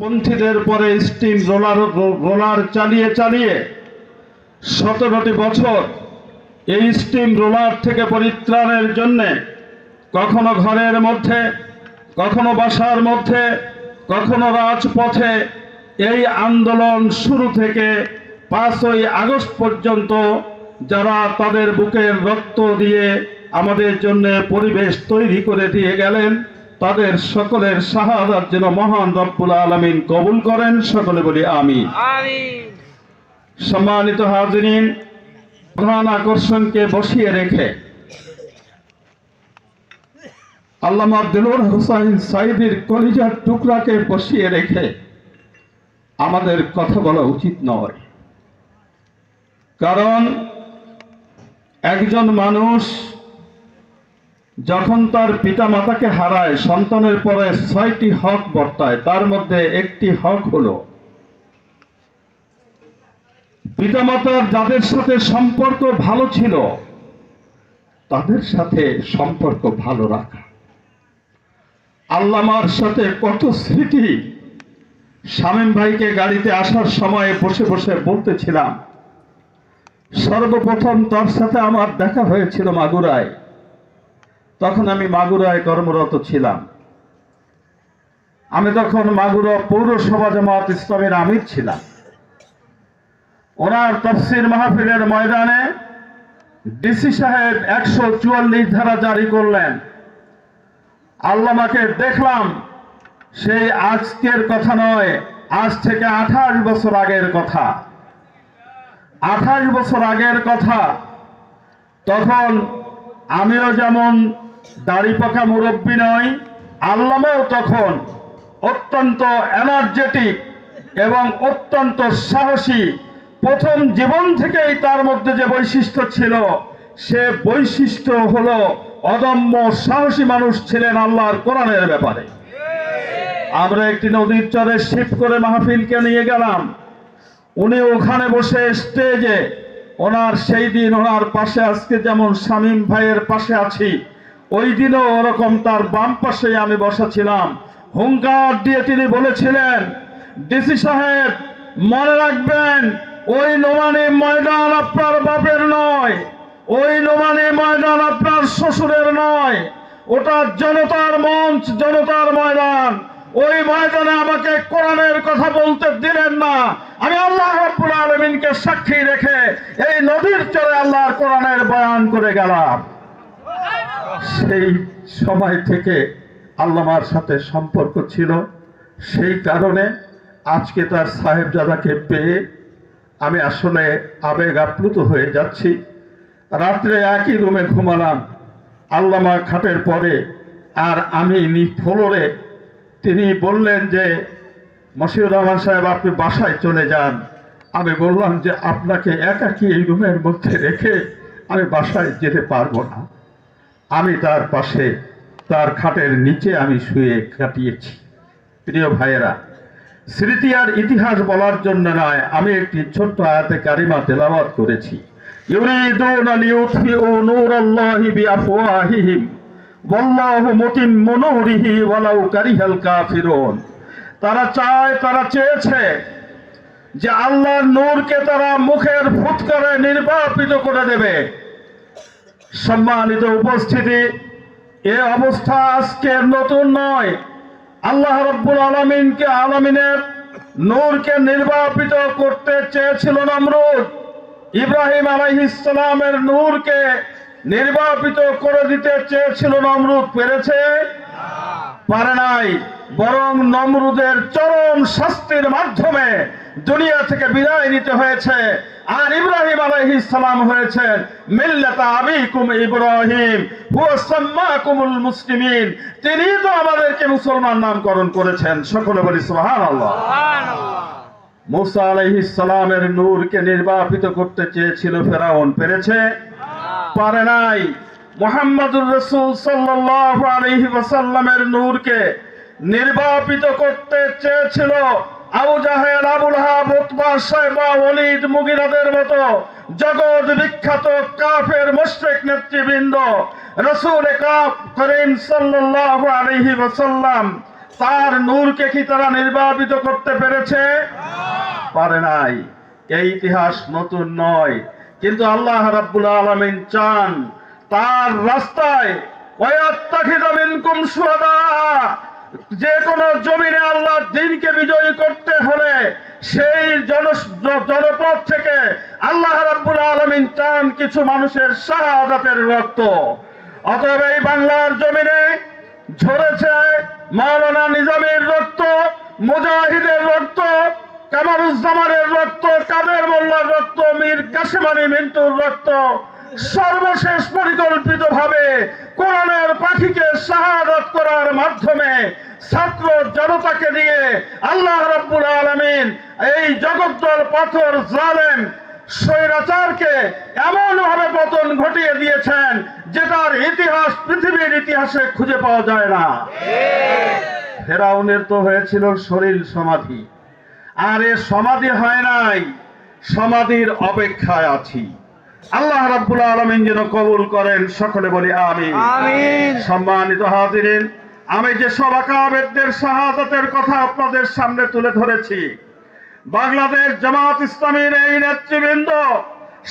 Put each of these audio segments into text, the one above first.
পন্থীদের পরে steam roller roller চালিয়ে চালিয়ে সতেরোটি বছর এই স্টিম রোলার থেকে পরিত্রাণের জন্যে কখনো ঘরের মধ্যে, কখনো বাসার মধ্যে, কখনো রাজপথে এই আন্দোলন শুরু থেকে পাঁচই আগস্ট পর্যন্ত যারা তাদের বুকের রক্ত দিয়ে আমাদের জন্য পরিবেশ তৈরি করে দিয়ে গেলেন তাদের সকলের শাহাদাত যেন মহান রব্বুল আলমিন কবুল করেন সকলে বলি আমি সম্মানিত হাজিরিন প্রধান আকর্ষণকে বসিয়ে রেখে আল্লামা আব্দুল হুসাইন সাইদির কলিজার টুকরাকে বসিয়ে রেখে আমাদের কথা বলা উচিত নয়। কারণ একজন মানুষ যখন তার পিতা মাতাকে হারায়, সন্তানের পরে ছয়টি হক বর্তায়। তার মধ্যে একটি হক হলো, পিতামাতার যাদের সাথে সম্পর্ক ভালো ছিল, তাদের সাথে সম্পর্ক ভালো রাখা। আল্লামার সাথে কত স্মৃতি! শামীম ভাইকে গাড়িতে আসার সময় বসে বসে বলতেছিলাম, সর্বপ্রথম তার সাথে আমার দেখা হয়েছিল মাগুরায়। তখন আমি মাগুরায় কর্মরত ছিলাম। আমি তখন মাগুরা পৌরসভা জামাত ইসলামের আমির ছিলাম। ওনার তফসির মাহফিলের ময়দানে ডিসি সাহেব একশো চুয়াল্লিশ ধারা জারি করলেন। আল্লামাকে দেখলাম, সেই আজকের কথা নয়, আজ থেকে আঠাশ বছর আগের কথা। আঠাশ বছর আগের কথা। তখন আমিও যেমন দাড়ি পাকা মুরব্বী নয়, আল্লামাও তখন অত্যন্ত এনার্জেটিক এবং অত্যন্ত সাহসী। প্রথম জীবন থেকেই তার মধ্যে যে বৈশিষ্ট্য ছিল, সে বৈশিষ্ট্য হলো অদম্য সাহসী মানুষ ছিলেন আল্লাহর কোরআনের ব্যাপারে। আমরা একটি নদীর চরে শিফট করে মাহফিলকে নিয়ে গেলাম। উনি ওখানে বসে স্টেজে ওনার সেই দিন ওনার পাশে আজকে যেমন শামীম ভাইয়ের পাশে আছি ওই দিনও ওরকম তার বাম পাশে আমি বসা ছিলাম হুঙ্কার দিয়ে তিনি বলেছিলেন, ডিসি সাহেব, মনে রাখবেন, ওই নোমানি ময়দান আপনার বাপের নয়, ওই নোমানি ময়দান আপনার শ্বশুরের নয়, ওটা জনতার মঞ্চ, জনতার ময়দান। ওই ময়দানে আমাকে কোরআনের কথা বলতে দিলেন না। আমি আল্লাহ রাব্বুল আলমিনকে সাক্ষী রেখে এই নদীর চরে আল্লাহর কোরআনের বয়ান করে গেলাম। সেই সময় থেকে আল্লামার সাথে সম্পর্ক ছিল। সেই কারণে আজকে তার সাহেবজাদাকে পেয়ে আমি আসলে আবেগ আপ্লুত হয়ে যাচ্ছি। রাত্রে একই রুমে ঘুমালাম। আল্লামা খাটের পরে আর আমি নি ফ্লোরে। তিনি বললেন যে, মশিউর রহমান সাহেব, আপনি বাসায় চলে যান। আমি বললাম যে, আপনাকে একাকি এই রুমের মধ্যে রেখে আমি বাসায় যেতে পারব না। আমি তার পাশে, তার খাটের নিচে আমি শুয়ে কাটিয়েছি। প্রিয় ভাইয়েরা, স্মৃতি আর ইতিহাস বলার জন্য নয়, আমি একটি ছোট্ট আয়াতে কারিমা তেলাবাদ করেছি। ইউরিদুনা লিউতফিউ নূরাল্লাহি বিআফওয়াহিহিম, ওয়াল্লাহু মুতিম্মু নূরিহি ওয়ালাউ কারিহাল কাফিরুন। তারা চায়, তারা চেয়েছে যে আল্লাহর নূরকে তারা মুখের ফুৎকারে নির্বাপিত করে দেবে। সম্মানিত উপস্থিতি, এ অবস্থা আজকের নতুন নয়। আল্লাহ রব্বুল আলমিনকে আলমিনের নূরকে নির্বাপিত করতে চেয়েছিল নমরুদ। ইব্রাহিম আলাইহিসসালামের নূরকে নির্বাপিত করে দিতে চেয়েছিল নমরুদ। পেরেছে? পারে নাই। বরং নমরুদের চরম শাস্তির মাধ্যমে দুনিয়া থেকে বিদায় নিতে হয়েছে। আর ইব্রাহিম আলাইহিস সালাম হয়েছেন মিল্লাতা আবিকুম ইব্রাহিম হুয়া সাম্মাকুমুল মুসলিমিন। তিনি তো আমাদেরকে মুসলমান নামকরণ করেছেন। সকলে বলি সুবহানাল্লাহ। সুবহানাল্লাহ। মুসা আলাইহিস সালামের নূরকে নির্বাপিত করতে চেয়েছিল ফেরাউন। পেরেছে? পারে নাই। মোহাম্মদুর রসুল সাল্লাল্লাহু আলাইহি ওয়াসাল্লামের নূরকে নির্বাপিত করতে চেয়েছিল। আবু জাহেল, আবুল হাব, উতবা সাইবা ওয়ালিদ, মুগিরাদের মতো জগৎ বিখ্যাত কাফের মুশরিক নেতৃবৃন্দ রসুল করিম সাল্লাল্লাহু আলাইহি ওয়াসাল্লাম তার নূরকে কি তারা নির্বাপিত করতে পেরেছে? পারে নাই। এই ইতিহাস নতুন নয়। কিন্তু আল্লাহ রাব্বুল আলামিন চান তার রাস্তায় ওয়াত্তাখিয মিনকুম শুহাদা যে কোন জমিনে আল্লাহর দিনকে বিজয়ী করতে হলে সেই জন, জনপদ থেকে আল্লাহ রাব্বুল আলামিন চান কিছু মানুষের শাহাদাতের রক্ত। অতএব এই বাংলার জমিনে ঝরেছে মাওলানা নিজামের রক্ত, মুজাহিদের রক্ত, কামারুজ্জামানের রক্ত, কাদের মোল্লার রক্ত, মীর কাশিমানি মিন্টুর রক্ত, সর্বশেষ পরিকল্পিত ভাবে কোরআনের পাখিকে শাহাদত করার মাধ্যমে ছাত্র জনতাকে দিয়ে আল্লাহ রাব্বুল আলামিন এই জগদ্দল পাথর জালেম স্বৈরাচারকে এমন ভাবে পতন ঘটিয়ে দিয়েছেন যেটার ইতিহাস পৃথিবীর ইতিহাসে খুঁজে পাওয়া যায় না। ফেরাউনের তো হয়েছিল শরীর সমাধি। আর এ সমাধি হয় নাই সমাধির অপেক্ষায় আছি। আল্লাহ রাব্বুল আলামিন যেন কবুল করেন সকলে বলি আমিন। সম্মানিত হাজিরিন আমি যে সব আকাবেদদের শাহাদাতের কথা আপনাদের সামনে তুলে ধরেছি, বাংলাদেশ জামাত ইসলামীর এই নেতৃবৃন্দ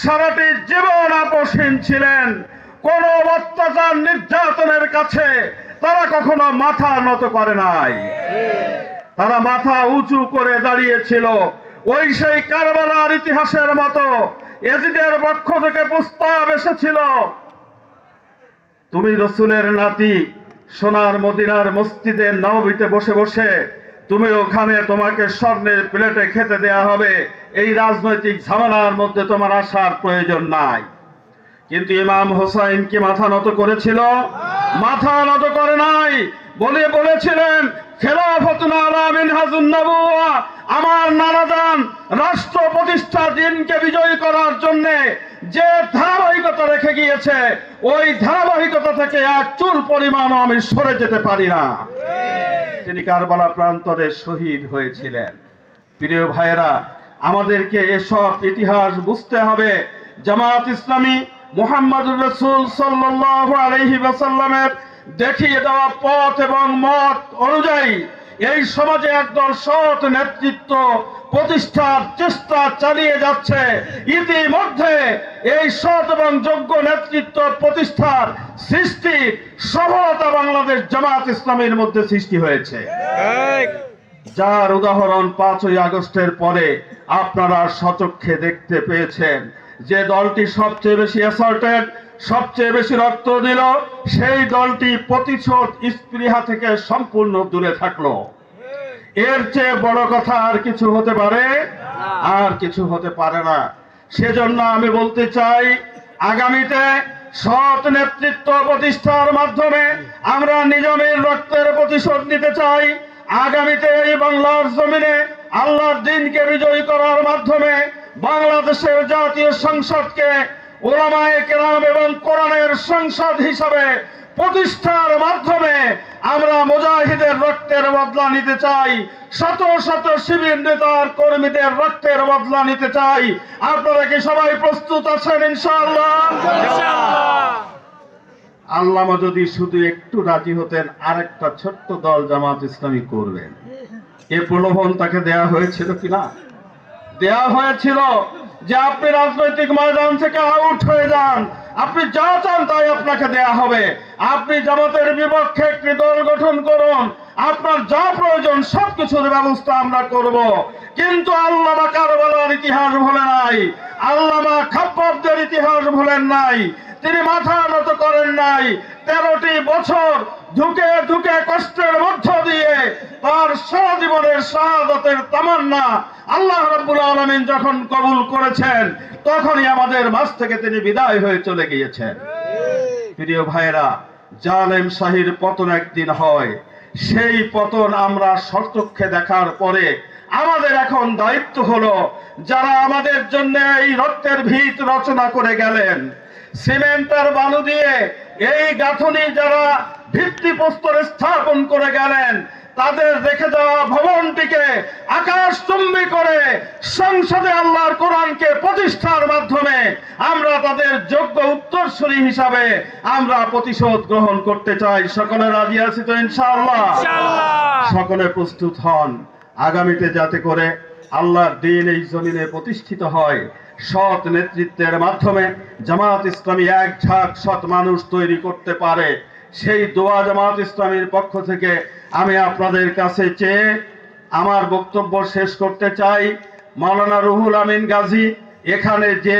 সারাটি জীবন আপসীন ছিলেন। কোন অত্যাচার নির্যাতনের কাছে তারা কখনো মাথা নত করে নাই। তারা মাথা উঁচু করে দাঁড়িয়েছিল। ওই সেই কারবালার ইতিহাসের মতো এজিদের পক্ষ থেকে প্রস্তাব এসেছিল, তুমি রসুলের নাতি সোনার মদিনার মসজিদে নবীতে বসে বসে তুমি ওখানে তোমাকে স্বর্ণের প্লেটে খেতে দেয়া হবে। এই রাজনৈতিক ঝামেলার মধ্যে তোমার আসার প্রয়োজন নাই। কিন্তু ইমাম হোসাইন কি মাথা নত করেছিল? মাথা নত করে নাই। বলে বলেছিলেন আমার নানাজান রাষ্ট্র প্রতিষ্ঠা দিনকে বিজয়ী করার জন্য যে ধারাবাহিকতা রেখে গিয়েছে, ওই ধারাবাহিকতা থেকে এক চুল পরিমাণও আমি সরে যেতে পারি না। তিনি কারবালা প্রান্তরে শহীদ হয়েছিলেন। প্রিয় ভাইয়েরা, আমাদেরকে এসব ইতিহাস বুঝতে হবে। জামাত ইসলামী মুহাম্মদুর রসুল আলাইহি ওয়াসাল্লামের দেখিয়ে দেওয়া পথ এবং মত অনুযায়ী এই সমাজে একদল সৎ নেতৃত্ব প্রতিষ্ঠার চেষ্টা চালিয়ে যাচ্ছে। ইতিমধ্যে এই সৎ এবং যোগ্য নেতৃত্ব প্রতিষ্ঠার সৃষ্টি সফলতা বাংলাদেশ জামাত ইসলামের মধ্যে সৃষ্টি হয়েছে। যার উদাহরণ পাঁচই আগস্টের পরে আপনারা সচক্ষে দেখতে পেয়েছেন। যে দলটি সবচেয়ে বেশি অ্যাসল্টেড সবচেয়ে বেশি রক্ত দিল সেই দলটি প্রতিশোধ স্পৃহা থেকে সম্পূর্ণ দূরে থাকল। এর চেয়ে বড় কথা আর কিছু হতে পারে? আর কিছু হতে পারে না। সেজন্য আমি বলতে চাই আগামীতে সৎ নেতৃত্ব প্রতিষ্ঠার মাধ্যমে আমরা নিজামের রক্তের প্রতিশোধ নিতে চাই। আগামীতে এই বাংলার জমিনে আল্লাহর দিনকে বিজয়ী করার মাধ্যমে বাংলাদেশের জাতীয় সংসদকে ওলামায় কেরাম এবং কোরআনের সংসদ হিসাবে প্রতিষ্ঠার মাধ্যমে আমরা মুজাহিদের রক্তের বদলা নিতে চাই। শত শত শিবির নেতার কর্মীদের রক্তের বদলা নিতে চাই। আপনারা কি সবাই প্রস্তুত আছেন ইনশাআল্লাহ? আল্লামা যদি শুধু একটু রাজি হতেন, আরেকটা ছোট্ট দল জামাত ইসলামী করবেন। এ প্রলোভন তাকে দেয়া হয়েছিল কিনা? দেয়া হয়েছিল যে আপনি রাজনৈতিক ময়দান থেকে আউট হয়ে যান। আপনি যা চান তাই আপনাকে দেয়া হবে। আপনি জামাতের বিপক্ষে একটি দল গঠন করুন। আপনার যা প্রয়োজন সবকিছুর ব্যবস্থা আমরা করব। কিন্তু আল্লামা কারবালার ইতিহাস ভুলে নাই। আল্লামা খাপ্পাবদের ইতিহাস ভুলেন নাই। তিনি মাথা নত করেন নাই। তেরোটি বছর ধুকে ধুকে কষ্টের মধ্য দিয়ে তার সারা জীবনের শাহাদতের তামান্না আল্লাহ রাব্বুল আলামিন যখন কবুল করেছেন তখনই আমাদের মাঝ থেকে তিনি বিদায় হয়ে চলে গিয়েছেন। প্রিয় ভাইরা জালেম শাহির পতন একদিন হয়। সেই পতন আমরা সচক্ষে দেখার পরে আমাদের এখন দায়িত্ব হলো যারা আমাদের জন্য এই রক্তের ভিত রচনা করে গেলেন। সিমেন্ট আর বালু দিয়ে এই গাঁথনি যারা ভিত্তি প্রস্তর স্থাপন করে গেলেন। তাদের রেখে যাওয়া ভবনটিকে আকাশ চুম্বি করে সংসদে আল্লাহর কোরআনকে প্রতিষ্ঠার মাধ্যমে আমরা তাদের যোগ্য উত্তরসূরি হিসাবে আমরা প্রতিশোধ গ্রহণ করতে চাই। সকলে রাজি আছি তো ইনশাআল্লাহ। সকলে প্রস্তুত হন। আগামীতে যাতে করে আল্লাহর দিন এই জমিনে প্রতিষ্ঠিত হয় সৎ নেতৃত্বের মাধ্যমে জামাত ইসলামী এক ঝাঁক সৎ মানুষ তৈরি করতে পারে। সেই দোয়া জামাত ইসলামীর পক্ষ থেকে আমি আপনাদের কাছে চেয়ে আমার বক্তব্য শেষ করতে চাই। মাওলানা রুহুল আমিন গাজী, এখানে যে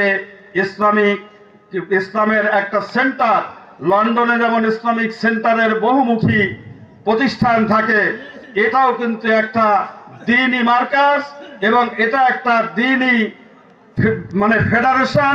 ইসলামিক ইসলামের একটা সেন্টার, লন্ডনে যেমন ইসলামিক সেন্টারের বহুমুখী প্রতিষ্ঠান থাকে, এটাও কিন্তু একটা দিনই মার্কাস এবং এটা একটা দিনই মানে ফেডারেশন।